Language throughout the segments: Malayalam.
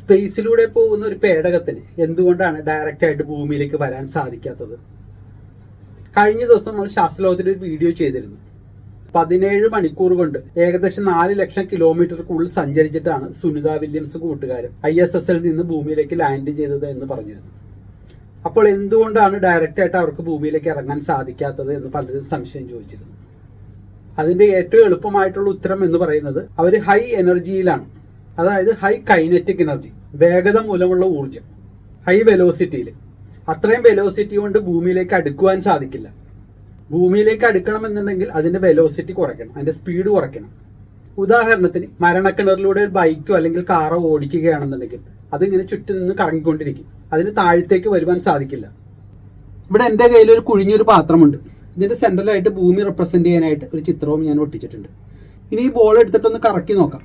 സ്പേസിലൂടെ പോകുന്ന ഒരു പേടകത്തിന് എന്തുകൊണ്ടാണ് ഡയറക്റ്റ് ആയിട്ട് ഭൂമിയിലേക്ക് വരാൻ സാധിക്കാത്തത്? കഴിഞ്ഞ ദിവസം നമ്മൾ ശാസ്ത്രലോകത്തിൽ ഒരു വീഡിയോ ചെയ്തിരുന്നു. പതിനേഴ് മണിക്കൂർ കൊണ്ട് ഏകദേശം നാല് ലക്ഷം കിലോമീറ്റർക്കുള്ളിൽ സഞ്ചരിച്ചിട്ടാണ് സുനിത വില്യംസ് കൂട്ടുകാരൻ ഐ എസ് എസ് നിന്ന് ഭൂമിയിലേക്ക് ലാൻഡ് ചെയ്തത് എന്ന് പറഞ്ഞിരുന്നു. അപ്പോൾ എന്തുകൊണ്ടാണ് ഡയറക്റ്റ് ആയിട്ട് അവർക്ക് ഭൂമിയിലേക്ക് ഇറങ്ങാൻ സാധിക്കാത്തത് എന്ന് പലരും സംശയം ചോദിച്ചിരുന്നു. അതിന്റെ ഏറ്റവും എളുപ്പമായിട്ടുള്ള ഉത്തരം എന്ന് പറയുന്നത് അവർ ഹൈ എനർജിയിലാണ് അതായത് ഹൈ കൈനറ്റിക് എനർജി വേഗത മൂലമുള്ള ഊർജം ഹൈ വെലോസിറ്റിയിൽ അത്രയും വെലോസിറ്റി കൊണ്ട് ഭൂമിയിലേക്ക് അടുക്കുവാൻ സാധിക്കില്ല. ഭൂമിയിലേക്ക് അടുക്കണമെന്നുണ്ടെങ്കിൽ അതിന്റെ വെലോസിറ്റി കുറയ്ക്കണം അതിന്റെ സ്പീഡ് കുറയ്ക്കണം. ഉദാഹരണത്തിന് മരണക്കിണറിലൂടെ ഒരു ബൈക്കോ അല്ലെങ്കിൽ കാറോ ഓടിക്കുകയാണെന്നുണ്ടെങ്കിൽ അതിങ്ങനെ ചുറ്റും നിന്ന് കറങ്ങിക്കൊണ്ടിരിക്കും. അതിന് താഴത്തേക്ക് വരുവാൻ സാധിക്കില്ല. ഇവിടെ എന്റെ കയ്യിൽ ഒരു കുഴിഞ്ഞൊരു പാത്രമുണ്ട്. ഇതിന്റെ സെൻട്രലായിട്ട് ഭൂമി റെപ്രസെന്റ് ചെയ്യാനായിട്ട് ഒരു ചിത്രവും ഞാൻ ഒട്ടിച്ചിട്ടുണ്ട്. ഇനി ഈ ബോൾ എടുത്തിട്ടൊന്ന് കറക്കി നോക്കാം.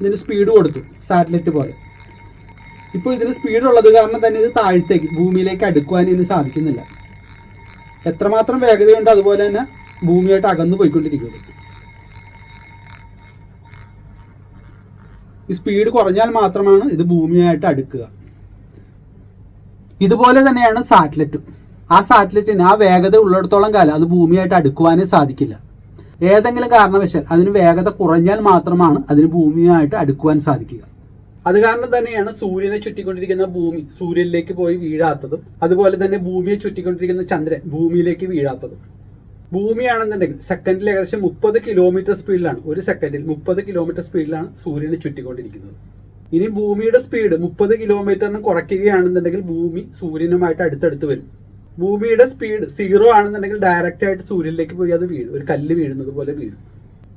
ഇതിന് സ്പീഡ് കൊടുത്തു സാറ്റലൈറ്റ് പോലെ. ഇപ്പോൾ ഇതിന് സ്പീഡ് ഉള്ളത് കാരണം തന്നെ ഇത് താഴത്തേക്ക് ഭൂമിയിലേക്ക് അടുക്കുവാൻ ഇതിന് സാധിക്കുന്നില്ല. എത്രമാത്രം വേഗതയുണ്ട് അതുപോലെ തന്നെ ഭൂമിയായിട്ട് അകന്നു പോയിക്കൊണ്ടിരിക്കുന്നത്. ഈ സ്പീഡ് കുറഞ്ഞാൽ മാത്രമാണ് ഇത് ഭൂമിയായിട്ട് അടുക്കുക. ഇതുപോലെ തന്നെയാണ് സാറ്റലൈറ്റും ആ സാറ്റലൈറ്റിന് ആ വേഗത ഉള്ളിടത്തോളം കാലം അത് ഭൂമിയായിട്ട് അടുക്കുവാനേ സാധിക്കില്ല. ഏതെങ്കിലും കാരണവശാൽ അതിന് വേഗത കുറഞ്ഞാൽ മാത്രമാണ് അതിന് ഭൂമിയുമായിട്ട് അടുക്കുവാൻ സാധിക്കുക. അത് കാരണം തന്നെയാണ് സൂര്യനെ ചുറ്റിക്കൊണ്ടിരിക്കുന്ന ഭൂമി സൂര്യനിലേക്ക് പോയി വീഴാത്തതും അതുപോലെ തന്നെ ഭൂമിയെ ചുറ്റിക്കൊണ്ടിരിക്കുന്ന ചന്ദ്രൻ ഭൂമിയിലേക്ക് വീഴാത്തതും. ഭൂമിയാണെന്നുണ്ടെങ്കിൽ സെക്കൻഡിൽ ഏകദേശം മുപ്പത് കിലോമീറ്റർ സ്പീഡിലാണ് ഒരു സെക്കൻഡിൽ മുപ്പത് കിലോമീറ്റർ സ്പീഡിലാണ് സൂര്യനെ ചുറ്റിക്കൊണ്ടിരിക്കുന്നത്. ഇനി ഭൂമിയുടെ സ്പീഡ് മുപ്പത് കിലോമീറ്ററിന് കുറയ്ക്കുകയാണെന്നുണ്ടെങ്കിൽ ഭൂമി സൂര്യനുമായിട്ട് അടുത്തടുത്ത് വരും. ഭൂമിയുടെ സ്പീഡ് സീറോ ആണെന്നുണ്ടെങ്കിൽ ഡയറക്റ്റ് ആയിട്ട് സൂര്യനിലേക്ക് പോയി അത് വീഴും. ഒരു കല്ല് വീഴുന്നത് പോലെ വീഴും.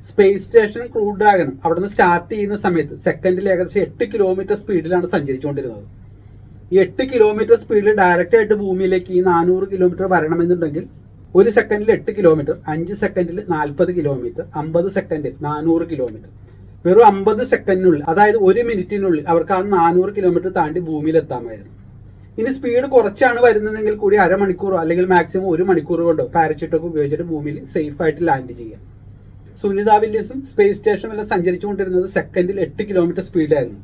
സ്പേസ് സ്റ്റേഷൻ ക്രൂ ഡ്രാഗനും അവിടെ നിന്ന് സ്റ്റാർട്ട് ചെയ്യുന്ന സമയത്ത് സെക്കൻഡിൽ ഏകദേശം എട്ട് കിലോമീറ്റർ സ്പീഡിലാണ് സഞ്ചരിച്ചുകൊണ്ടിരുന്നത്. ഈ എട്ട് കിലോമീറ്റർ സ്പീഡിൽ ഡയറക്റ്റ് ആയിട്ട് ഭൂമിയിലേക്ക് ഈ നാനൂറ് കിലോമീറ്റർ വരണമെന്നുണ്ടെങ്കിൽ ഒരു സെക്കൻഡിൽ എട്ട് കിലോമീറ്റർ അഞ്ച് സെക്കൻഡിൽ നാൽപ്പത് കിലോമീറ്റർ അമ്പത് സെക്കൻഡിൽ നാനൂറ് കിലോമീറ്റർ വെറും അമ്പത് സെക്കൻഡിനുള്ളിൽ അതായത് ഒരു മിനിറ്റിനുള്ളിൽ അവർക്ക് ആ നാനൂറ് കിലോമീറ്റർ താണ്ടി ഭൂമിയിൽ എത്താമായിരുന്നു ഇനി സ്പീഡ് കുറച്ചാണ് വരുന്നതെങ്കിൽ കൂടി അരമണിക്കൂറോ അല്ലെങ്കിൽ മാക്സിമം ഒരു മണിക്കൂർ കൊണ്ടോ പാരച്യൂട്ടൊക്കെ ഉപയോഗിച്ചിട്ട് ഭൂമിയിൽ സേഫ് ആയിട്ട് ലാൻഡ് ചെയ്യാം. സുനിത വില്യംസും സ്പേസ് സ്റ്റേഷനിലെല്ലാം സഞ്ചരിച്ചുകൊണ്ടിരുന്നത് സെക്കൻഡിൽ എട്ട് കിലോമീറ്റർ സ്പീഡായിരുന്നു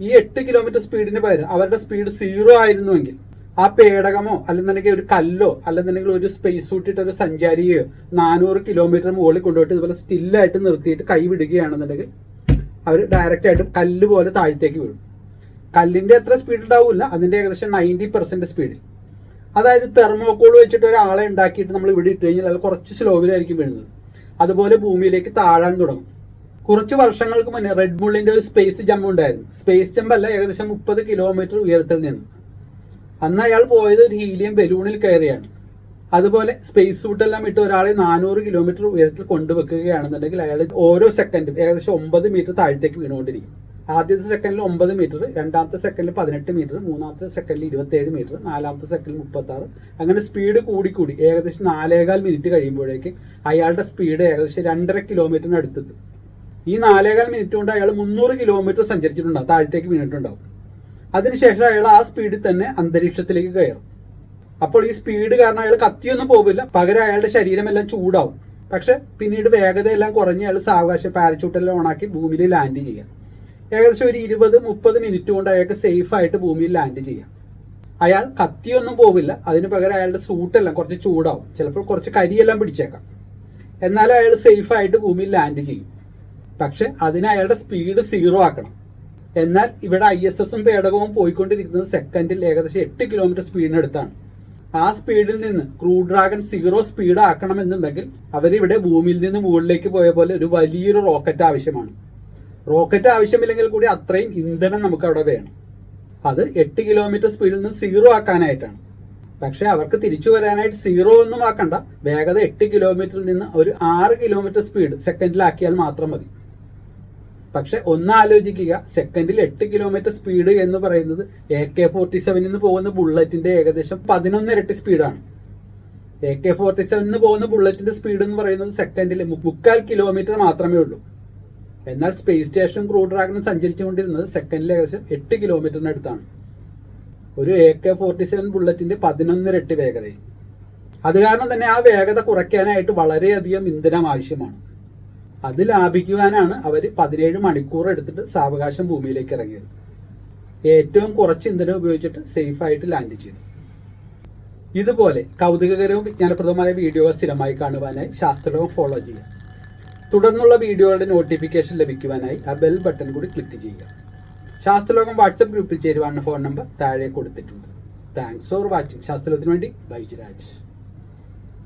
ഈ എട്ട് കിലോമീറ്റർ സ്പീഡിന് പകരം അവരുടെ സ്പീഡ് സീറോ ആയിരുന്നുവെങ്കിൽ ആ പേടകമോ അല്ലെന്നുണ്ടെങ്കിൽ ഒരു കല്ലോ അല്ലെന്നുണ്ടെങ്കിൽ ഒരു സ്പേസ് സൂട്ടിട്ട് ഒരു സഞ്ചാരിയോ നാനൂറ് കിലോമീറ്റർ മുകളിൽ കൊണ്ടുപോയിട്ട് ഇതുപോലെ സ്റ്റില്ലായിട്ട് നിർത്തിയിട്ട് കൈ വിടുകയാണെന്നുണ്ടെങ്കിൽ അവർ ഡയറക്റ്റ് ആയിട്ട് കല്ല് പോലെ താഴത്തേക്ക് വീഴും. കല്ലിന്റെ എത്ര സ്പീഡ് ഉണ്ടാവില്ല അതിന്റെ ഏകദേശം നയന്റി പെർസെന്റ് സ്പീഡിൽ അതായത് തെർമോക്കോൾ വെച്ചിട്ട് ഒരാളെ ഉണ്ടാക്കിയിട്ട് നമ്മൾ ഇവിടെ ഇട്ട് കഴിഞ്ഞാൽ അത് കുറച്ച് സ്ലോവിലായിരിക്കും വീഴുന്നത്. അതുപോലെ ഭൂമിയിലേക്ക് താഴാൻ തുടങ്ങും. കുറച്ച് വർഷങ്ങൾക്ക് മുന്നേ റെഡ് ബുള്ളിന്റെ ഒരു സ്പേസ് ജമ്പ് ഉണ്ടായിരുന്നു. സ്പേസ് ജമ്പ് അല്ല ഏകദേശം മുപ്പത് കിലോമീറ്റർ ഉയരത്തിൽ നിന്ന്. അന്ന് അയാൾ പോയത് ഒരു ഹീലിയം ബലൂണിൽ കയറിയാണ്. അതുപോലെ സ്പേസ് സൂട്ടെല്ലാം ഇട്ട് ഒരാളെ നാനൂറ് കിലോമീറ്റർ ഉയരത്തിൽ കൊണ്ടുവെക്കുകയാണെന്നുണ്ടെങ്കിൽ അയാൾ ഓരോ സെക്കൻഡും ഏകദേശം ഒമ്പത് മീറ്റർ താഴത്തേക്ക് വീണുകൊണ്ടിരിക്കും. ആദ്യത്തെ സെക്കൻഡിൽ ഒമ്പത് മീറ്റർ രണ്ടാമത്തെ സെക്കൻഡിൽ പതിനെട്ട് മീറ്റർ മൂന്നാമത്തെ സെക്കൻഡിൽ ഇരുപത്തേഴ് മീറ്റർ നാലാമത്തെ സെക്കൻഡിൽ മുപ്പത്തി ആറ് അങ്ങനെ സ്പീഡ് കൂടിക്കൂടി. ഏകദേശം നാലേകാൽ മിനിറ്റ് കഴിയുമ്പോഴേക്ക് അയാളുടെ സ്പീഡ് ഏകദേശം രണ്ടര കിലോമീറ്ററിന് അടുത്തെത്തും ഈ നാലേകാൽ മിനിറ്റ് കൊണ്ട് അയാൾ മുന്നൂറ് കിലോമീറ്റർ സഞ്ചരിച്ചിട്ടുണ്ടാവും താഴത്തേക്ക് വീണിട്ടുണ്ടാവും. അതിനുശേഷം അയാൾ ആ സ്പീഡിൽ തന്നെ അന്തരീക്ഷത്തിലേക്ക് കയറും. അപ്പോൾ ഈ സ്പീഡ് കാരണം അയാൾ കത്തിയൊന്നും പോകില്ല പകരം അയാളുടെ ശരീരമെല്ലാം ചൂടാവും. പക്ഷെ പിന്നീട് വേഗതയെല്ലാം കുറഞ്ഞ് അയാൾ സാവകാശം പാരച്യൂട്ടെല്ലാം ഓണാക്കി ഭൂമിയിൽ ലാൻഡ് ചെയ്യാം ഏകദേശം ഒരു ഇരുപത് മുപ്പത് മിനിറ്റ് കൊണ്ട് അയാൾക്ക് സേഫ് ആയിട്ട് ഭൂമിയിൽ ലാൻഡ് ചെയ്യാം. അയാൾ കത്തിയൊന്നും പോവില്ല. അതിന് പകരം അയാളുടെ സൂട്ടെല്ലാം കുറച്ച് ചൂടാവും. ചിലപ്പോൾ കുറച്ച് കരിയെല്ലാം പിടിച്ചേക്കാം. എന്നാലും അയാൾ സേഫ് ആയിട്ട് ഭൂമിയിൽ ലാൻഡ് ചെയ്യും. പക്ഷെ അതിന് അയാളുടെ സ്പീഡ് സീറോ ആക്കണം. എന്നാൽ ഇവിടെ ഐ എസ് എസും പേടകവും പോയിക്കൊണ്ടിരിക്കുന്നത് സെക്കൻഡിൽ ഏകദേശം എട്ട് കിലോമീറ്റർ സ്പീഡിനടുത്താണ് ആ സ്പീഡിൽ നിന്ന് ക്രൂ ഡ്രാഗൺ സീറോ സ്പീഡ് ആക്കണമെന്നുണ്ടെങ്കിൽ അവരിവിടെ ഭൂമിയിൽ നിന്ന് മുകളിലേക്ക് പോയ പോലെ ഒരു വലിയൊരു റോക്കറ്റ് ആവശ്യമാണ്. റോക്കറ്റ് ആവശ്യമില്ലെങ്കിൽ കൂടി അത്രയും ഇന്ധനം നമുക്ക് അവിടെ വേണം. അത് എട്ട് കിലോമീറ്റർ സ്പീഡിൽ നിന്ന് സീറോ ആക്കാനായിട്ടാണ്. പക്ഷേ അവർക്ക് തിരിച്ചു വരാനായിട്ട് സീറോ ഒന്നും ആക്കണ്ട. വേഗത എട്ട് കിലോമീറ്ററിൽ നിന്ന് ഒരു ആറ് കിലോമീറ്റർ സ്പീഡ് സെക്കൻഡിലാക്കിയാൽ മാത്രം മതി. പക്ഷെ ഒന്ന് ആലോചിക്കുക. സെക്കൻഡിൽ എട്ട് കിലോമീറ്റർ സ്പീഡ് എന്ന് പറയുന്നത് എ കെ ഫോർട്ടി സെവനിൽ നിന്ന് പോകുന്ന ബുള്ളറ്റിന്റെ ഏകദേശം പതിനൊന്ന് ഇരട്ടി സ്പീഡാണ് എ കെ ഫോർട്ടി സെവനിൽ നിന്ന് പോകുന്ന ബുള്ളറ്റിന്റെ സ്പീഡ് എന്ന് പറയുന്നത് സെക്കൻഡിൽ മുക്കാൽ കിലോമീറ്റർ മാത്രമേ ഉള്ളൂ. എന്നാൽ സ്പേസ് സ്റ്റേഷൻ ക്രൂ ഡ്രാഗനും സഞ്ചരിച്ചുകൊണ്ടിരുന്നത് സെക്കൻഡിൽ ഏകദേശം എട്ട് കിലോമീറ്ററിനടുത്താണ് ഒരു എ കെ ഫോർട്ടി സെവൻ ബുള്ളറ്റിന്റെ പതിനൊന്നിരട്ടി വേഗതയും അത് കാരണം തന്നെ ആ വേഗത കുറയ്ക്കാനായിട്ട് വളരെയധികം ഇന്ധനം ആവശ്യമാണ്. അത് ലാഭിക്കുവാനാണ് അവർ പതിനേഴ് മണിക്കൂർ എടുത്തിട്ട് സാവകാശം ഭൂമിയിലേക്ക് ഇറങ്ങിയത്. ഏറ്റവും കുറച്ച് ഇന്ധനം ഉപയോഗിച്ചിട്ട് സേഫായിട്ട് ലാൻഡ് ചെയ്തു. ഇതുപോലെ കൗതുകകരവും വിജ്ഞാനപ്രദമായ വീഡിയോകൾ സ്ഥിരമായി കാണുവാനായി ശാസ്ത്രവും ഫോളോ ചെയ്യുക. തുടർന്നുള്ള വീഡിയോകളുടെ നോട്ടിഫിക്കേഷൻ ലഭിക്കുവാനായി ആ ബെൽ ബട്ടൺ കൂടി ക്ലിക്ക് ചെയ്യുക. ശാസ്ത്രലോകം വാട്സപ്പ് ഗ്രൂപ്പിൽ ചേരുവാനുള്ള ഫോൺ നമ്പർ താഴെ കൊടുത്തിട്ടുണ്ട്. താങ്ക്സ് ഫോർ വാച്ചിങ് ശാസ്ത്രലോകത്തിന് വേണ്ടി ബൈജുരാജ്